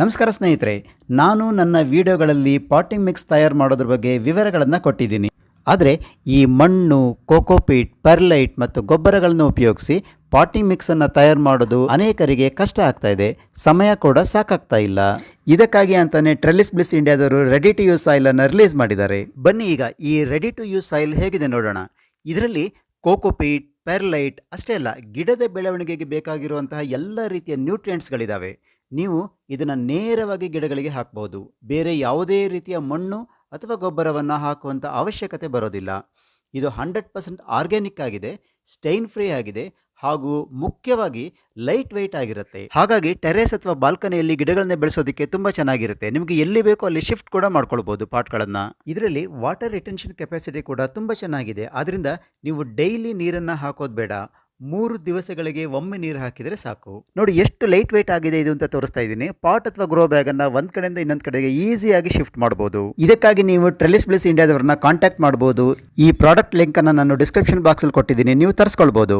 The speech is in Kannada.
ನಮಸ್ಕಾರ ಸ್ನೇಹಿತರೆ, ನಾನು ನನ್ನ ವಿಡಿಯೋಗಳಲ್ಲಿ ಪಾಟಿಂಗ್ ಮಿಕ್ಸ್ ತಯಾರು ಮಾಡೋದ್ರ ಬಗ್ಗೆ ವಿವರಗಳನ್ನು ಕೊಟ್ಟಿದ್ದೀನಿ. ಆದರೆ, ಈ ಮಣ್ಣು ಕೋಕೋಪೀಟ್ ಪರ್ಲೈಟ್ ಮತ್ತು ಗೊಬ್ಬರಗಳನ್ನು ಉಪಯೋಗಿಸಿ ಪಾಟಿಂಗ್ ಮಿಕ್ಸನ್ನು ತಯಾರು ಮಾಡೋದು ಅನೇಕರಿಗೆ ಕಷ್ಟ ಆಗ್ತಾ ಇದೆ. ಸಮಯ ಕೂಡ ಸಾಕಾಗ್ತಾ ಇಲ್ಲ. ಇದಕ್ಕಾಗಿ ಅಂತಲೇ ಟ್ರೆಲಿಸ್ ಬ್ಲಿಸ್ ಇಂಡಿಯಾದವರು ರೆಡಿ ಟು ಯೂಸ್ ಸಾಯಿಲನ್ನು ರಿಲೀಸ್ ಮಾಡಿದ್ದಾರೆ. ಬನ್ನಿ ಈಗ ಈ ರೆಡಿ ಟು ಯೂಸ್ ಸಾಯಿಲ್ ಹೇಗಿದೆ ನೋಡೋಣ. ಇದರಲ್ಲಿ ಕೋಕೋಪೀಟ್ ಪೆರ್ಲೈಟ್, ಅಷ್ಟೇ ಅಲ್ಲ, ಗಿಡದ ಬೆಳವಣಿಗೆಗೆ ಬೇಕಾಗಿರುವಂತಹ ಎಲ್ಲ ರೀತಿಯ ನ್ಯೂಟ್ರಿಯೆಂಟ್ಸ್ಗಳಿದ್ದಾವೆ ನೀವು ಇದನ್ನು ನೇರವಾಗಿ ಗಿಡಗಳಿಗೆ ಹಾಕ್ಬೋದು ಬೇರೆ ಯಾವುದೇ ರೀತಿಯ ಮಣ್ಣು ಅಥವಾ ಗೊಬ್ಬರವನ್ನು ಹಾಕುವಂಥ ಅವಶ್ಯಕತೆ ಬರೋದಿಲ್ಲ. ಇದು ಹಂಡ್ರೆಡ್ ಪರ್ಸೆಂಟ್ ಆರ್ಗ್ಯಾನಿಕ್ ಆಗಿದೆ, ಸ್ಟೈನ್ ಫ್ರೀ ಆಗಿದೆ ಹಾಗೂ ಮುಖ್ಯವಾಗಿ ಲೈಟ್ ವೆಯ್ಟ್ ಆಗಿರುತ್ತೆ. ಹಾಗಾಗಿ ಟೆರೇಸ್ ಅಥವಾ ಬಾಲ್ಕನಿಯಲ್ಲಿ ಗಿಡಗಳನ್ನ ಬೆಳೆಸೋದಕ್ಕೆ ತುಂಬ ಚೆನ್ನಾಗಿರುತ್ತೆ. ನಿಮಗೆ ಎಲ್ಲಿ ಬೇಕೋ ಅಲ್ಲಿ ಶಿಫ್ಟ್ ಕೂಡ ಮಾಡ್ಕೊಳ್ಬೋದು ಪಾಟ್ಗಳನ್ನು. ಇದರಲ್ಲಿ ವಾಟರ್ ರಿಟೆನ್ಷನ್ ಕೆಪಾಸಿಟಿ ಕೂಡ ತುಂಬ ಚೆನ್ನಾಗಿದೆ. ಆದ್ದರಿಂದ ನೀವು ಡೈಲಿ ನೀರನ್ನು ಹಾಕೋದು ಬೇಡ. ಮೂರು ದಿವಸಗಳಿಗೆ ಒಮ್ಮೆ ನೀರು ಹಾಕಿದರೆ ಸಾಕು. ನೋಡಿ ಎಷ್ಟು ಲೈಟ್ ವೆಯ್ಟ್ ಆಗಿದೆ ಇದು ಅಂತ ತೋರಿಸ್ತಾ ಇದ್ದೀನಿ. ಪಾಟ್ ಅಥವಾ ಗ್ರೋ ಬ್ಯಾಗ್ ಅನ್ನ ಒಂದ್ ಕಡೆಯಿಂದ ಇನ್ನೊಂದು ಕಡೆಗೆ ಈಸಿಯಾಗಿ ಶಿಫ್ಟ್ ಮಾಡಬಹುದು ಇದಕ್ಕಾಗಿ ನೀವು ಟ್ರೆಲಿಸ್ ಬ್ಲಿಸ್ ಇಂಡಿಯಾದವರನ್ನ ಕಾಂಟ್ಯಾಕ್ಟ್ ಮಾಡಬಹುದು ಈ ಪ್ರಾಡಕ್ಟ್ ಲಿಂಕ್ ಅನ್ನ ನಾನು ಡಿಸ್ಕ್ರಿಪ್ಷನ್ ಬಾಕ್ಸ್ ಅಲ್ಲಿ ಕೊಟ್ಟಿದ್ದೀನಿ. ನೀವು ತರಿಸ್ಕೊಳ್ಬಹುದು